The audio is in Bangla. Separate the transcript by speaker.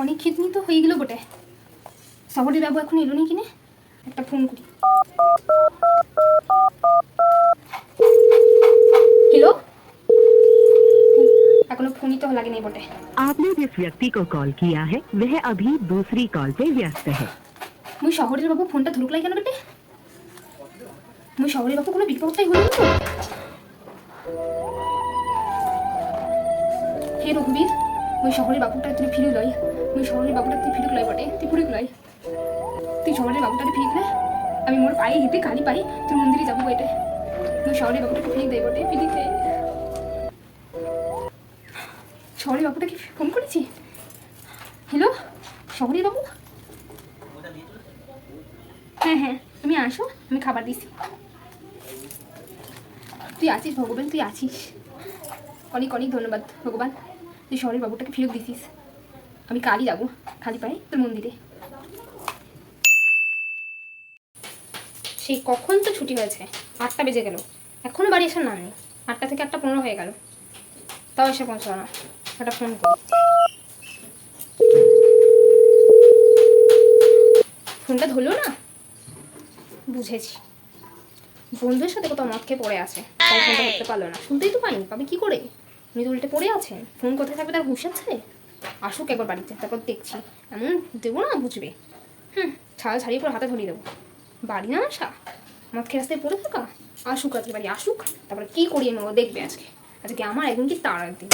Speaker 1: অনেক খিদনি তো হয়ে গেল বটে শহরের বাবু এখন এলো নি কিনে একটা ফোন করি হ্যালো এখনো ফোনই তো লাগে নেই বটে
Speaker 2: आपने जिस व्यक्ति को कॉल किया है वह अभी दूसरी कॉल पे व्यस्त है
Speaker 1: মুই শহরের বাবু ফোনটা ধরুকলাই কেন বেটে মুই শহরের বাবু কোনো বিপদটাই হলো তো হে রঘুবীর মুই শহরের বাবুটা তুই ফিরে লই মুই শহরের বাবুটা তুই ফিরে লই বটে তুই ফিরে লই তুই শহরের বাবুটাকে ফিরে লে আমি মোর পায়ে হেঁটে কালি পাই তুই মন্দিরে যাব বটে। মুই শহরের বাবুটাকে ফিরে দেয় বটে ফিরে দে। শহরের বাবুটাকে ফোন করেছি হ্যালো শহরের বাবু? হ্যাঁ হ্যাঁ তুমি আসো, আমি খাবার দিছি। তুই আছিস ভগবান, তুই আছিস। অনেক অনেক ধন্যবাদ, ভগবান। তুই শহরের বাবুটাকে ফেরত দিছিস। আমি কালই যাব, খালি পায়ে, তোর মন্দিরে। সেই কখন তো ছুটি হয়েছে? আটটা বেজে গেল। এখনও বাড়ি আসার নাম নেই। আটটা থেকে আটটা পনেরো হয়ে গেল। তাও এসে পৌঁছালো না। একটা ফোন করি। ফোনটা ধরলো না? বুঝেছি। বন্ধুর সাথে কোথাও মদ খেয়ে পড়ে আছে। তাই ফোনটা ধরতে পারল না। শুনতেই তো পাইনি। পাবে কি করে? উনি উল্টে পড়ে আছেন ফোন কোথায় থাকবে? তার হুঁশ আছে? আসুক একবার বাড়িতে, তারপর দেখছি। এমন দেবো না, বুঝবে? হুম ছাড়া ছাড়িয়ে পুরো হাতে ধরিয়ে দেবো। বাড়ি না আসা? মদ খেয়ে রাস্তায় পড়ে থাকা? আসুক আজকে বাড়ি, আসুক। তারপরে কী করিয়ে নেব দেখবে আজকে। আজকে আমার একদিন কি তার একদিন?